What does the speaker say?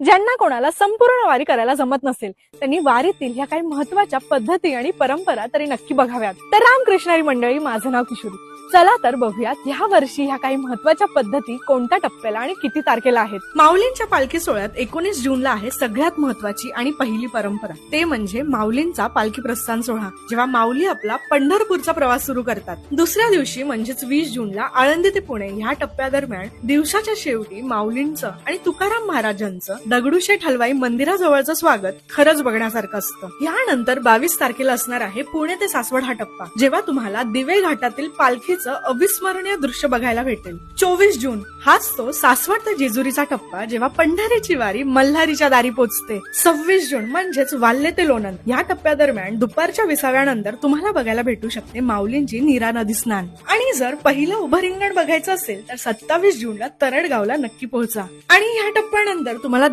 ज्यांना कोणाला संपूर्ण वारी करायला जमत नसेल त्यांनी वारीतील ह्या काही महत्त्वाच्या पद्धती आणि परंपरा तरी नक्की बघाव्यात. तर रामकृष्णारी मंडळी माझं नाव किशोरी. चला तर बघूयात ह्या वर्षी ह्या काही महत्त्वाच्या पद्धती कोणत्या टप्प्याला आणि किती तारखेला आहेत? माऊलींच्या पालखी सोहळ्यात एकोणीस जूनला आहे सगळ्यात महत्वाची आणि पहिली परंपरा. ते म्हणजे माऊलींचा पालखी प्रस्थान सोहळा जेव्हा माऊली आपला पंढरपूरचा प्रवास सुरू करतात. दुसऱ्या दिवशी म्हणजेच वीस जूनला आळंदी ते पुणे ह्या टप्प्यादरम्यान दिवसाच्या शेवटी माऊलींचं आणि तुकाराम महाराजांचं दगडूशेठ हलवाई मंदिराजवळचं स्वागत खरंच बघण्यासारखं असतं. यानंतर बावीस तारखेला असणार आहे पुणे ते सासवड हा टप्पा. जेव्हा तुम्हाला दिवे घाटातील पालखीचं अविस्मरणीय दृश्य बघायला भेटेल. चोवीस जून हाच तो सासवड ते जेजुरीचा टप्पा जेव्हा पंढरीची वारी मल्हारीच्या दारी पोचते. सव्वीस जून म्हणजेच वाल्ले ते लोणंद. या टप्प्यादरम्यान दुपारच्या विसाव्यानंतर तुम्हाला बघायला भेटू शकते माऊलींची नीरा नदी स्नान. आणि जर पहिलं उभं रिंगण बघायचं असेल तर सत्तावीस जूनला तरडगावला नक्की पोहोचा. आणि ह्या टप्प्यानंतर तुम्हाला